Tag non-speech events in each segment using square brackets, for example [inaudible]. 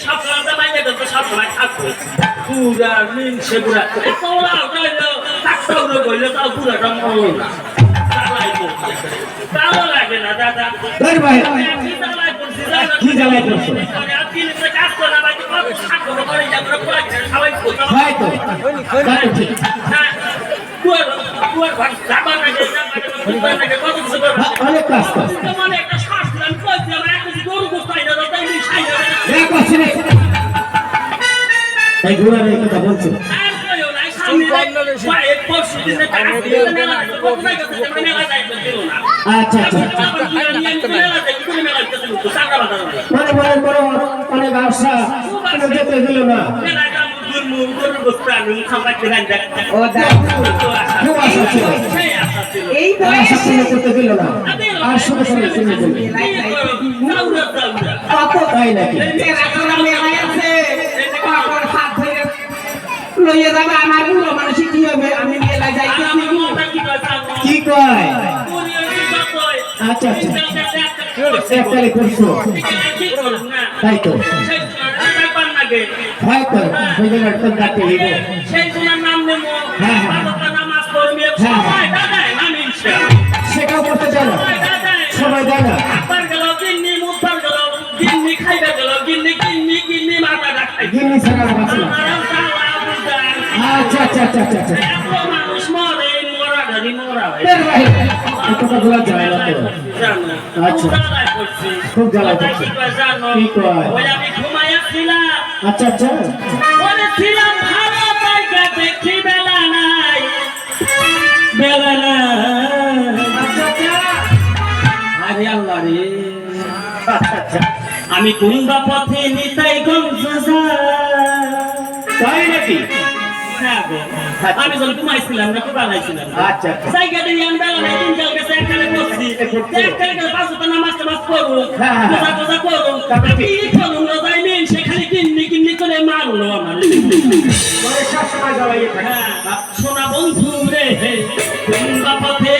সব সময় তো তো সব সময় থাকব পুরা মিনসে পুরা তোলা ওটাইলো থাকতেও না বললে তাও পুরাটা মরলো না তাও লাগে না দাদা ধর ভাই কি জ্বালাই করছি জানো? কি জ্বালাই করছ? আর কি লিখে কাজ করে বাকি থাকব না, করে যাব পুরা সবাই তো তো হ্যাঁ, কুয়ার কুয়ার ভাগ যাবা না যাবা না গে, কুয়ার না গে, কত কিছু করবে। অনেক কাজ কাজ মানে একটা শ্বাস দিলাম, কই এক কেজি গরু গোস্ত না। এক আছে রে এই কথা বলছো। আচ্ছা আচ্ছা হবে। মানে যেতে দিল না। এই বয়সে করতে দিল না আর শুধু শুনে শুনে। তাই নাকি? লইয়ে যাবে আমার বুড়ো মানুষ কি হবে? আমি মনটা কি কয়। আচ্ছা, আচ্ছা। করছ? তাই তো। আচ্ছা আচ্ছা বলেছিলাম ভালো জায়গা দেখি বেলা নাই। বেলা নাই। আরে আল্লাহ রে। আমি কুন্দা পথে নিতাই গঞ্জ তাই নাকি হ্যাঁ আমি যখন ঘুমাইছিলাম না বানাইছিলাম আচ্ছা আচ্ছা। জায়গা দিয়ে আমি বেলা নাই তিন জায়গা গেছে একখানে করছি একখানে গেছে পাঁচ হাজার নামাজ টামাজ হ্যাঁ, হ্যাঁ, হ্যাঁ। পূজা টুজা করব তারপরে কি? কি করুন না যাইনি সেখানে কিন্নি কিন্নি করে মারলো আমার। মানে সবসময় জ্বালাইয়ে হ্যাঁ, সোনা বন্ধু রে কুন্দা পথে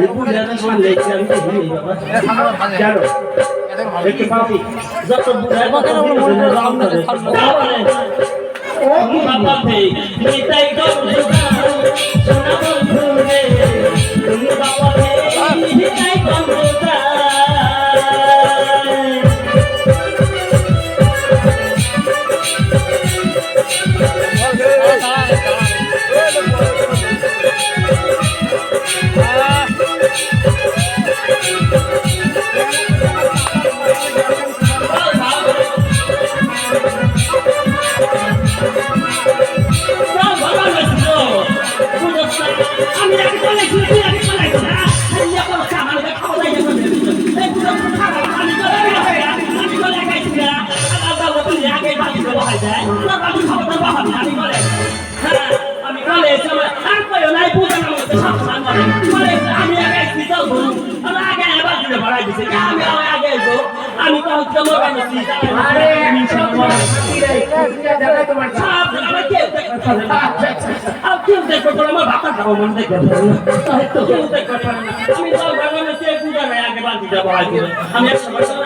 এই বুড়াটা সামনে এসে আমি তো ভুলে যাব। জানো একটু পাপি যত বুড়া তত বুড়া রাম। তারপরে ও বাবা ভাই নিতাই গঞ্জ সোনা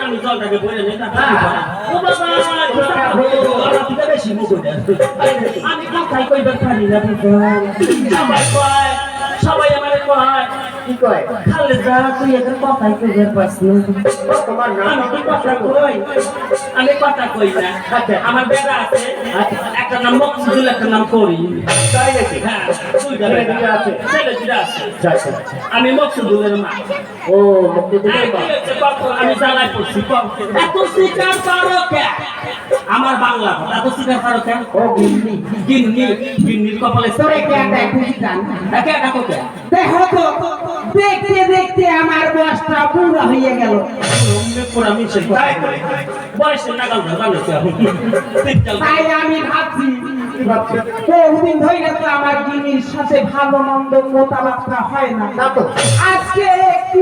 আমি জলটাকে বলে নিই আমি কথাই কইবার পারি না কি কয়? খালে যা তুই এখন কথাই কইবার পারছ না ও, তোমার নাম আমি কি কথা কই? আমি কথা কই না। আচ্ছা। আমার বেটা আছে একটা নাম মকসুদুল একটা নাম করি তাই নাকি? হ্যাঁ দুইটা ছেলে বেটা আছে। ছেলে দুইটা আছে। আচ্ছা আচ্ছা আচ্ছা। আমি মকসুদুলের মা। ও আমি জ্বালায় পড়ছি কম। এত স্বীকার করো কে? আমার বাংলা কথা এত স্বীকার করো কে? ও গিন্নি। গিন্নি গিন্নির কপালে তোরে কে দেখ বুঝিতাম একে একা কোকে দেখো তো দেখতে দেখতে আমার বয়সটা পুরো হয়ে গেল। তাই আমি ভাবছি বহুদিন ধরে তো আমার জিনিস সাথে ভালো মন্দ মোতালাপটা হয় না। না আজকে একটু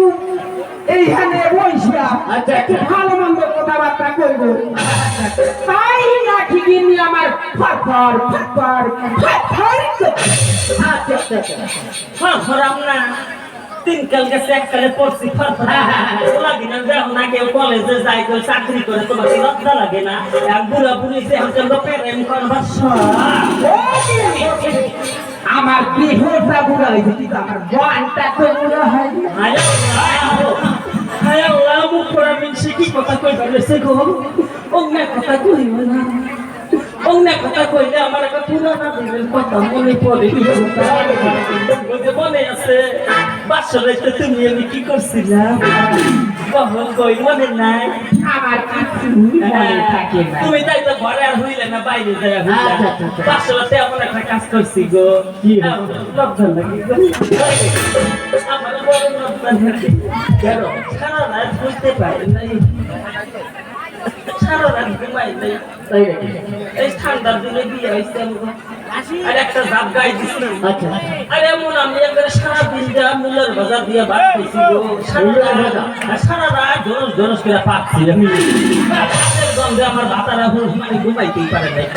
এইখানে বইসা আচ্ছা, একটু আচ্ছা। ভালো মন্দ কথাবার্তা করব। তাই আমার না তিন কাল গেছে এক পড়ছি যখন না কেউ কলেজে কেউ চাকরি করে লজ্জা লাগে না? এক বুড়া বুড়ি হচ্ছে করবার আমার বুড়া হয়েছে আমার তো বুড়া হায় হায় কথা কই অন্য কথা কই না। কথা কইলে আমার একটা পুরানা দিনের কথা মনে পড়ে। মনে আছে। বাসরে তুমি আমি কি করছিলাম? কখন কই মনে নাই? আমার কিছু মনে থাকে না। তুমি তাই তো ঘরে আর হইলে না বাইরে যায় আচ্ছা। এমন একটা কাজ করছি গো। কি? লজ্জা লাগে গো। আমার বড় লজ্জা লাগে। কেন? সারা রাত বুঝতে পারি নাই। সারা রাত ঘুমাই নাই এই ঠান্ডার দিনে বিয়ে হয়েছে আর একটা জাপ গাই দিছিলাম আচ্ছা এমন আমি একবার সারা দিন যা মুলার ভাজা দিয়ে ভাত খেয়েছি সারা রাত-? আর জোরস জোরস করে পাচ্ছি আমি গন্ধে আমার ভাতারা মানে ঘুমাইতেই পারে নাই।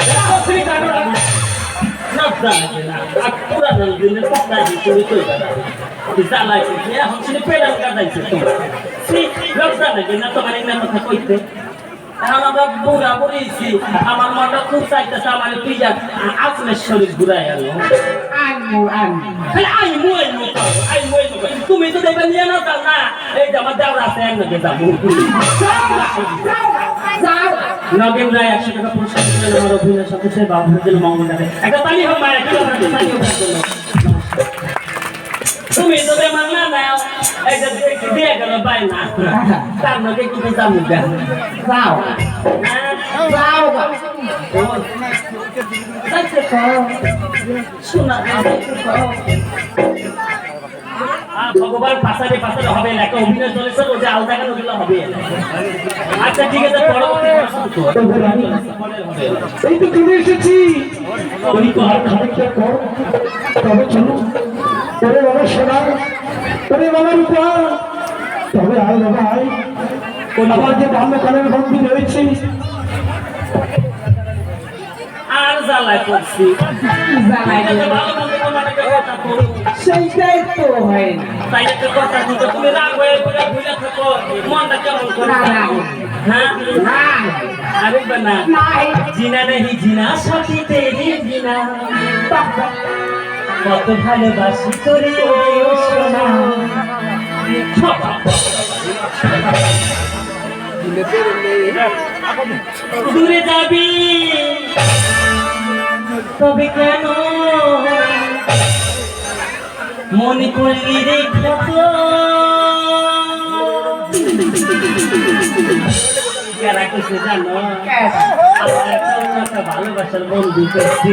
আর পুরানো দিনের কথা দিয়ে তুমি জ্বালাইছে এখন শুধু পেডাল কাটাইছে তোমার। ছি, লজ্জা লাগে না তোমার এই কথা কইতে? আমরা বুড়া বুড়িয়েছি। আমার মনটা খুব চাইতেছে আমার পিজা আপনার শরীর ঘুরাই করো। তুমি তো দেখবে নিয়ে না যাও না। এই যে আমার দেওয়া আছে এর নাকি যাব। নগেন রায় একশো টাকা পুরস্কার দিলেন আমার অভিনয় মঙ্গল একটা তালি একটা জন্য। তুমি তো বেমান না যে দেখি দিয়ে গেল বাই না। তার নগে কিন্তু গা যাও। যাও গা। যাইতে শোনা ভগবান পাশারে পাশারে হবে না একটা অভিনয় চলেছে ওটা আলাদা কেন হবে। আচ্ছা ঠিক আছে পরবর্তী। এই তো চলে এসেছি। ওই তো তবে তবে আয় বাবা আয় আমার যে রয়েছে। আর। সেইটাই তো হয়। তাই একটা কথা কিন্তু তুমি রাগ হয়ে পড়ে ভুলে থাকো। মনটা কেমন করে না, না। হ্যাঁ? আরে বানা। জিনা নেই জিনা সাথী তেরি জিনা। কত ভালোবাসি তোরে সোনা। দূরে যাবি? তবে কেন? মনে করলি রে জানো আমার একটা ভালোবাসার বন্ধু করছি।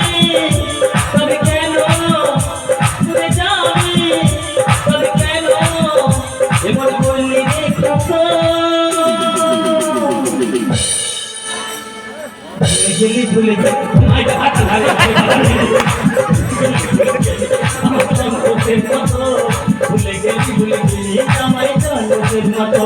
জন্মের মতো ভুলে গেলি ভুলে গেলি আমায় জন্মের মতো।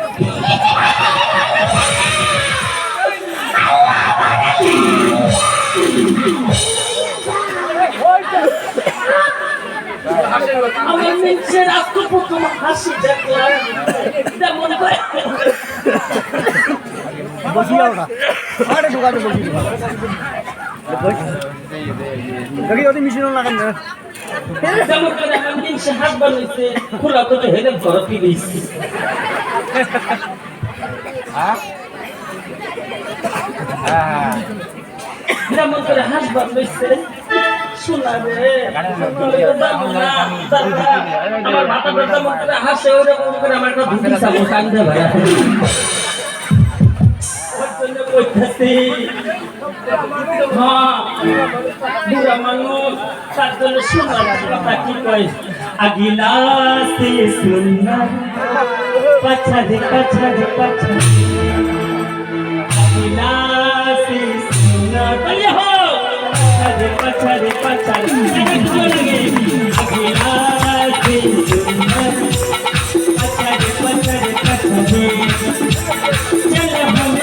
আমার নিজের আত্মপ্রথম হাসি দেখলাম। এটা মনে করে বসিয়া ওটা আরে দোকানে বসি দেখি ওটি মেশিন লাগান না। যেমন করে আমার নিজে হাত বানাইছে খোলা করে হেরে ঘর ফিরেছি যেমন করে হাত বানাইছে শোনা রে হাসে ওরকম করে আমার একটা ধুতি চাবো কান্দে হ্যাঁ বুড়া মানুষ তার জন্য শোনার पत्थर पत्थर पत्थर अगला पत्थर पत्थर पत्थर चल हम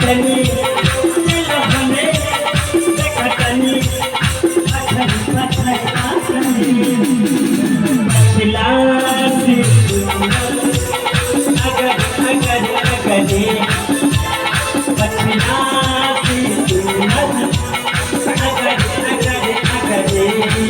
चली Yeah. [laughs]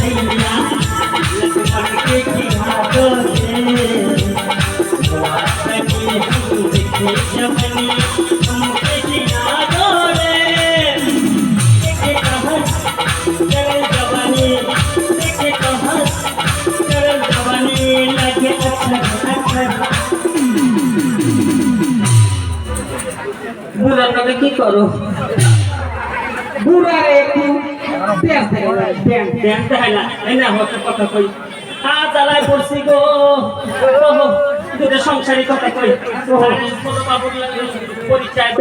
বুড়া নামে কি করো? বুড়ার একটু এই না হতে কথা কই। হা জ্বালায় পড়ছি গো। সংসারী কথা কই। পরিচয়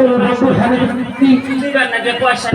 পয়সা